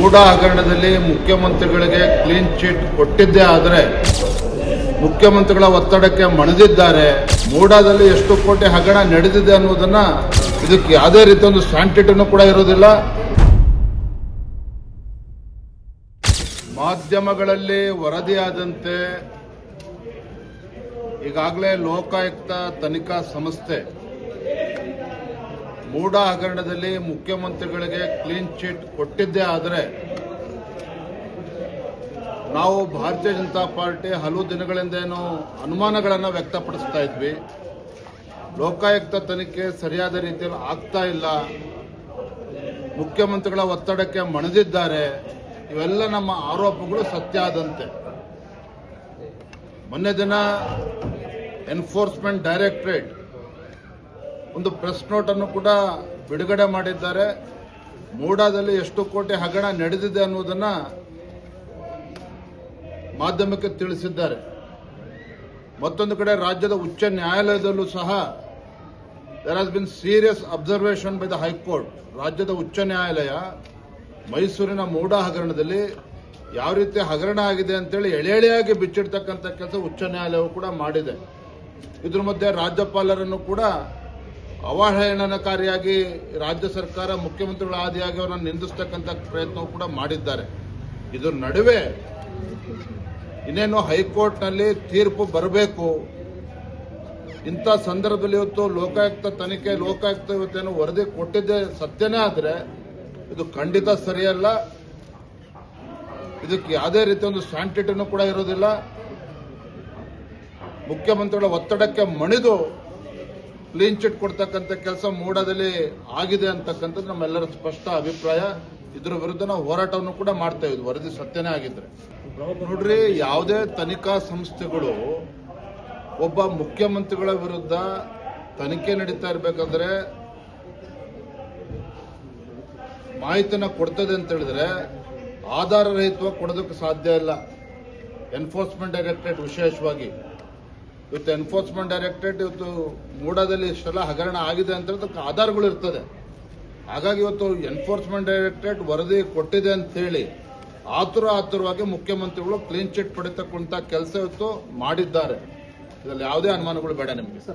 ಮೂಡ ಹಗರಣದಲ್ಲಿ ಮುಖ್ಯಮಂತ್ರಿಗಳಿಗೆ clean chit ಕೊಟ್ಟಿದ್ದೇ ಆದರೆ ಮುಖ್ಯಮಂತ್ರಿಗಳ ಒತ್ತಡಕ್ಕೆ ಮಣಿದಿದ್ದಾರೆ. ಮೂಡಾದಲ್ಲಿ ಎಷ್ಟು ಕೋಟಿ ಹಗರಣ ನಡೆದಿದೆ ಅನ್ನೋದನ್ನ ಇದಕ್ಕೆ ಯಾವುದೇ ರೀತಿ ಒಂದು ಸ್ಯಾಂಟಿಟಿನೂ ಕೂಡ ಇರೋದಿಲ್ಲ ಮಾಧ್ಯಮಗಳಲ್ಲಿ ವರದಿಯಾದಂತೆ ಈಗಾಗಲೇ ಲೋಕಾಯುಕ್ತ ತನಿಖಾ ಸಂಸ್ಥೆ ಮೂಡ ಹಗರಣದಲ್ಲಿ ಮುಖ್ಯಮಂತ್ರಿಗಳಿಗೆ ಕ್ಲೀನ್ ಚಿಟ್ ಕೊಟ್ಟಿದ್ದೇ ಆದರೆ ನಾವು ಭಾರತೀಯ ಜನತಾ ಪಾರ್ಟಿ ಹಲವು ದಿನಗಳಿಂದ ಏನು ಅನುಮಾನಗಳನ್ನು ವ್ಯಕ್ತಪಡಿಸ್ತಾ ಇದ್ವಿ. ಲೋಕಾಯುಕ್ತ ತನಿಖೆ ಸರಿಯಾದ ರೀತಿಯಲ್ಲಿ ಆಗ್ತಾ ಇಲ್ಲ. ಮುಖ್ಯಮಂತ್ರಿಗಳ ಒತ್ತಡಕ್ಕೆ ಮಣಿದಿದ್ದಾರೆ. ಇವೆಲ್ಲ ನಮ್ಮ ಆರೋಪಗಳು ಸತ್ಯ ಆದಂತೆ. ಮೊನ್ನೆ ದಿನ ಎನ್ಫೋರ್ಸ್ಮೆಂಟ್ ಡೈರೆಕ್ಟರೇಟ್ ಒಂದು ಪ್ರೆಸ್ ನೋಟ್ ಅನ್ನು ಕೂಡ ಬಿಡುಗಡೆ ಮಾಡಿದ್ದಾರೆ. ಮೂಡಾದಲ್ಲಿ ಎಷ್ಟು ಕೋಟಿ ಹಗರಣ ನಡೆದಿದೆ ಅನ್ನುವುದನ್ನ ಮಾಧ್ಯಮಕ್ಕೆ ತಿಳಿಸಿದ್ದಾರೆ. ಮತ್ತೊಂದು ಕಡೆ ರಾಜ್ಯದ ಉಚ್ಚ ನ್ಯಾಯಾಲಯದಲ್ಲೂ ಸಹ there has been serious observation by the high court ರಾಜ್ಯದ ಉಚ್ಚ ನ್ಯಾಯಾಲಯ ಮೈಸೂರಿನ ಮೂಡಾ ಹಗರಣದಲ್ಲಿ ಯಾವ ರೀತಿ ಹಗರಣ ಆಗಿದೆ ಅಂತೇಳಿ ಎಳೆ ಎಳೆಯಾಗಿ ಬಿಚ್ಚಿಡ್ತಕ್ಕಂಥ ಕೆಲಸ ಉಚ್ಚ ನ್ಯಾಯಾಲಯವು ಕೂಡ ಮಾಡಿದೆ. ಇದ್ರ ಮಧ್ಯೆ ರಾಜ್ಯಪಾಲರನ್ನು ಕೂಡ ಅವಹೇಳನಕಾರಿಯಾಗಿ ರಾಜ್ಯ ಸರ್ಕಾರ ಮುಖ್ಯಮಂತ್ರಿಗಳ ಆದಿಯಾಗಿ ಅವರನ್ನು ನಿಂದಿಸ್ತಕ್ಕಂಥ ಪ್ರಯತ್ನವೂ ಕೂಡ ಮಾಡಿದ್ದಾರೆ. ಇದರ ನಡುವೆ ಇನ್ನೇನು ಹೈಕೋರ್ಟ್ನಲ್ಲಿ ತೀರ್ಪು ಬರಬೇಕು. ಇಂಥ ಸಂದರ್ಭದಲ್ಲಿ ಇವತ್ತು ಲೋಕಾಯುಕ್ತ ತನಿಖೆ, ಲೋಕಾಯುಕ್ತ ಇವತ್ತೇನು ವರದಿ ಕೊಟ್ಟಿದ್ದೆ ಸತ್ಯನೇ ಆದರೆ ಇದು ಖಂಡಿತ ಸರಿಯಲ್ಲ. ಇದಕ್ಕೆ ಯಾವುದೇ ರೀತಿಯ ಒಂದು ಸ್ಯಾಂಟಿಟಿನೂ ಕೂಡ ಇರೋದಿಲ್ಲ. ಮುಖ್ಯಮಂತ್ರಿಗಳ ಒತ್ತಡಕ್ಕೆ ಮಣಿದು ಕ್ಲೀನ್ ಚಿಟ್ ಕೊಡ್ತಕ್ಕಂಥ ಕೆಲಸ ಮೂಡದಲ್ಲಿ ಆಗಿದೆ ಅಂತಕ್ಕಂಥದ್ದು ನಮ್ಮೆಲ್ಲರ ಸ್ಪಷ್ಟ ಅಭಿಪ್ರಾಯ. ಇದ್ರ ವಿರುದ್ಧ ನಾವು ಹೋರಾಟವನ್ನು ಕೂಡ ಮಾಡ್ತಾ ಇದ್ವಿ. ವರದಿ ಸತ್ಯನೇ ಆಗಿದ್ರೆ. ನೋಡ್ರಿ, ಯಾವುದೇ ತನಿಖಾ ಸಂಸ್ಥೆಗಳು ಒಬ್ಬ ಮುಖ್ಯಮಂತ್ರಿಗಳ ವಿರುದ್ಧ ತನಿಖೆ ನಡೀತಾ ಇರಬೇಕಂದ್ರೆ ಮಾಹಿತಿನ ಕೊಡ್ತದೆ ಅಂತ ಹೇಳಿದ್ರೆ ಆಧಾರ ರಹಿತವಾಗಿ ಕೊಡೋದಕ್ಕೆ ಸಾಧ್ಯ ಇಲ್ಲ. ಎನ್ಫೋರ್ಸ್ಮೆಂಟ್ ಡೈರೆಕ್ಟರೇಟ್ ವಿಶೇಷವಾಗಿ. ಇವತ್ತು ಎನ್ಫೋರ್ಸ್ಮೆಂಟ್ ಡೈರೆಕ್ಟರೇಟ್, ಇವತ್ತು ಮೂಡಾದಲ್ಲಿ ಇಷ್ಟೆಲ್ಲ ಹಗರಣ ಆಗಿದೆ ಅಂತ ಅದಕ್ಕೆ ಆಧಾರಗಳು ಇರ್ತದೆ. ಹಾಗಾಗಿ ಇವತ್ತು ಎನ್ಫೋರ್ಸ್ಮೆಂಟ್ ಡೈರೆಕ್ಟರೇಟ್ ವರದಿ ಕೊಟ್ಟಿದೆ ಅಂತ ಹೇಳಿ ಆತುರ ಆತುರವಾಗಿ ಮುಖ್ಯಮಂತ್ರಿಗಳು ಕ್ಲೀನ್ ಚಿಟ್ ಪಡಿತಕ್ಕಂಥ ಕೆಲಸ ಇವತ್ತು ಮಾಡಿದ್ದಾರೆ. ಇದರಲ್ಲಿ ಯಾವುದೇ ಅನುಮಾನಗಳು ಬೇಡ ನಿಮಗೆ.